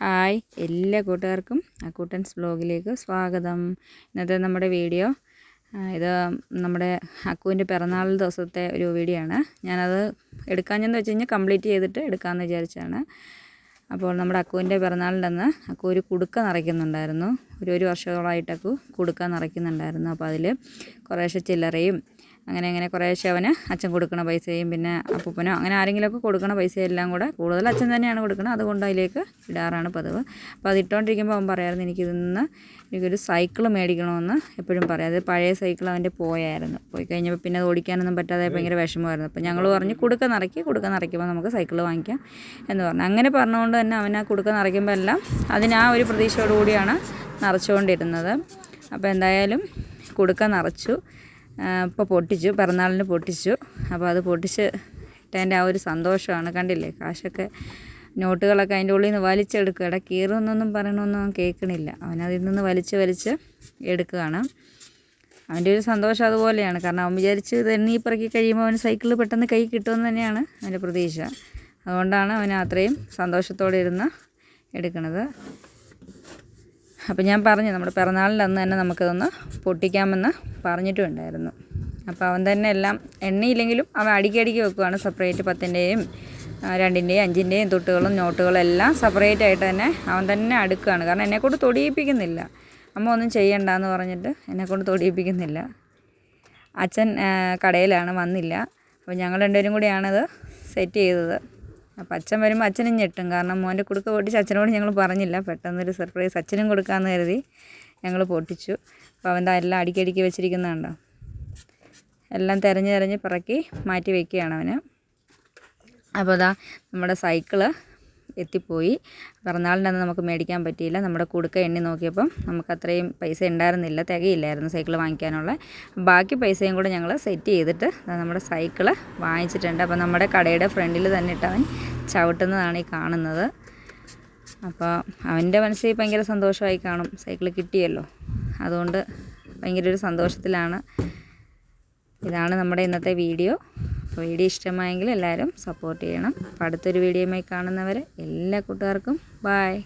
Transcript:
Hi എല്ലാ കൂട്ടുകാർക്കും അക്കൂട്ടൻസ് ബ്ലോഗിലേക്ക് സ്വാഗതം. ഇന്നത്തെ നമ്മുടെ വീഡിയോ ഇത് നമ്മുടെ അക്കുവിന്റെ പിറന്നാൾ ദിവസത്തെ ഒരു വീഡിയോ ആണ് ഞാനത് എടുക്കാഞ്ഞെന്ന് വെച്ച് കഴിഞ്ഞാൽ കംപ്ലീറ്റ് ചെയ്തിട്ട് എടുക്കാമെന്ന് വിചാരിച്ചാണ്. അപ്പോൾ നമ്മുടെ അക്കുവിന്റെ പിറന്നാളിന്റെന്ന് അക്കു ഒരു കുടുക്ക നിറയ്ക്കുന്നുണ്ടായിരുന്നു. ഒരു ഒരു വർഷത്തോളമായിട്ട് അക്കു കുടുക്ക നിറയ്ക്കുന്നുണ്ടായിരുന്നു. അപ്പോൾ അതിൽ കുറേശ്ശെ ചില്ലറയും അങ്ങനെ അങ്ങനെ കുറേശ്ശെ അവന് അച്ഛൻ കൊടുക്കണ പൈസയും പിന്നെ അപ്പൂപ്പനോ അങ്ങനെ ആരെങ്കിലുമൊക്കെ കൊടുക്കണ പൈസയെല്ലാം കൂടെ കൂടുതൽ അച്ഛൻ തന്നെയാണ് കൊടുക്കുന്നത് അതുകൊണ്ട് അതിലേക്ക് ഇടാറാണ് പതിവ്. അപ്പോൾ അത് ഇട്ടുകൊണ്ടിരിക്കുമ്പോൾ അവൻ പറയായിരുന്നു എനിക്കിതിന്ന് എനിക്കൊരു സൈക്കിൾ മേടിക്കണമെന്ന് എപ്പോഴും പറയാം. അത് പഴയ സൈക്കിൾ അവന്റെ പോയായിരുന്നു. പോയി കഴിഞ്ഞപ്പോൾ പിന്നെ അത് ഓടിക്കാനൊന്നും പറ്റാതെ ഭയങ്കര വിഷമമായിരുന്നു. അപ്പോൾ ഞങ്ങൾ പറഞ്ഞു കുടുക്ക നിറയ്ക്കി കുടുക്ക നിറയ്ക്കുമ്പോൾ നമുക്ക് സൈക്കിൾ വാങ്ങിക്കാം എന്ന് പറഞ്ഞു. അങ്ങനെ പറഞ്ഞുകൊണ്ട് തന്നെ അവൻ ആ കുടുക്ക നിറയ്ക്കുമ്പോൾ എല്ലാം അതിന് ആ ഒരു പ്രതീക്ഷയോടുകൂടിയാണ് നിറച്ചുകൊണ്ടിരുന്നത്. അപ്പോൾ എന്തായാലും കുടുക്ക നിറച്ചു. ഇപ്പോൾ പൊട്ടിച്ചു പിറന്നാളിന് പൊട്ടിച്ചു. അപ്പോൾ അത് പൊട്ടിച്ച് ഇട്ടതിന്റെ ആ ഒരു സന്തോഷമാണ്. കണ്ടില്ലേ? കാശൊക്കെ നോട്ടുകളൊക്കെ അതിന്റെ ഉള്ളിൽ നിന്ന് വലിച്ചെടുക്കുക. ഇട കീറുന്നൊന്നും പറയണമെന്നും അവൻ കേൾക്കണില്ല. അവനതിൽ നിന്ന് വലിച്ച് വലിച്ച് എടുക്കുകയാണ്. അവന്റെ ഒരു സന്തോഷം അതുപോലെയാണ്. കാരണം അവൻ വിചാരിച്ച് തന്നെ ഈ പറക്കി കഴിയുമ്പോൾ അവന് സൈക്കിൾ പെട്ടെന്ന് കൈ കിട്ടുമെന്ന് തന്നെയാണ് അവന്റെ പ്രതീക്ഷ. അതുകൊണ്ടാണ് അവൻ അത്രയും സന്തോഷത്തോടെ ഇരുന്ന് എടുക്കുന്നത് അപ്പോൾ ഞാൻ പറഞ്ഞു നമ്മുടെ പിറന്നാളിന്റെ അന്ന് തന്നെ നമുക്കതൊന്ന് പൊട്ടിക്കാമെന്ന് പറഞ്ഞിട്ടുണ്ടായിരുന്നു. അപ്പോൾ അവൻ തന്നെ എല്ലാം എണ്ണയില്ലെങ്കിലും അവൻ അടിക്കടിക്ക് വെക്കുവാണ്. സെപ്പറേറ്റ് പത്തിന്റെയും രണ്ടിന്റെയും അഞ്ചിന്റെയും തൊട്ടുകളും നോട്ടുകളും എല്ലാം സെപ്പറേറ്റ് ആയിട്ട് തന്നെ അവൻ തന്നെ അടുക്കുകയാണ്. കാരണം എന്നെക്കൊണ്ട് തൊടിയിപ്പിക്കുന്നില്ല. അമ്മ ഒന്നും ചെയ്യണ്ടെന്ന് പറഞ്ഞിട്ട് എന്നെക്കൊണ്ട് തൊടിയിപ്പിക്കുന്നില്ല. അച്ഛൻ കടയിലാണ് വന്നില്ല. അപ്പോൾ ഞങ്ങൾ രണ്ടുപേരും കൂടിയാണത് സെറ്റ് ചെയ്തത്. അപ്പോൾ അച്ഛൻ വരുമ്പോൾ അച്ഛനും ഞെട്ടും. കാരണം മോന്റെ കുടുക്ക പൊട്ടിച്ച് അച്ഛനോട് ഞങ്ങൾ പറഞ്ഞില്ല. പെട്ടെന്നൊരു സർപ്രൈസ് അച്ഛനും കൊടുക്കാമെന്ന് കരുതി ഞങ്ങൾ പൊട്ടിച്ചു. അപ്പോൾ അവന്റെ എല്ലാം അടുക്കി വെച്ചിരിക്കുന്നതുണ്ടോ എല്ലാം തിരഞ്ഞ് തിരഞ്ഞ് പിറക്കി മാറ്റി വയ്ക്കുകയാണ് അവന്. അപ്പോൾ അതാ നമ്മുടെ സൈക്കിൾ എത്തിപ്പോയി. പിറന്നാളിന്റെ അന്ന് നമുക്ക് മേടിക്കാൻ പറ്റിയില്ല. നമ്മുടെ കുടുക്ക എണ്ണി നോക്കിയപ്പം നമുക്ക് അത്രയും പൈസ ഉണ്ടായിരുന്നില്ല. തികയില്ലായിരുന്നു സൈക്കിൾ വാങ്ങിക്കാനുള്ള. ബാക്കി പൈസയും കൂടെ ഞങ്ങൾ സെറ്റ് ചെയ്തിട്ട് നമ്മുടെ സൈക്കിൾ വാങ്ങിച്ചിട്ടുണ്ട്. അപ്പോൾ നമ്മുടെ കടയുടെ ഫ്രണ്ടിൽ തന്നെ ഇട്ട് അവൻ ചവിട്ടുന്നതാണ് ഈ കാണുന്നത്. അപ്പോൾ അവന്റെ മനസ്സിൽ ഭയങ്കര സന്തോഷമായി കാണും. സൈക്കിൾ കിട്ടിയല്ലോ. അതുകൊണ്ട് ഭയങ്കര ഒരു സന്തോഷത്തിലാണ്. ഇതാണ് നമ്മുടെ ഇന്നത്തെ വീഡിയോ. അപ്പോൾ വീഡിയോ ഇഷ്ടമായെങ്കിൽ എല്ലാവരും സപ്പോർട്ട് ചെയ്യണം. അപ്പോൾ അടുത്തൊരു വീഡിയോയുമായി കാണുന്നവരെ എല്ലാ കൂട്ടുകാർക്കും ബായ്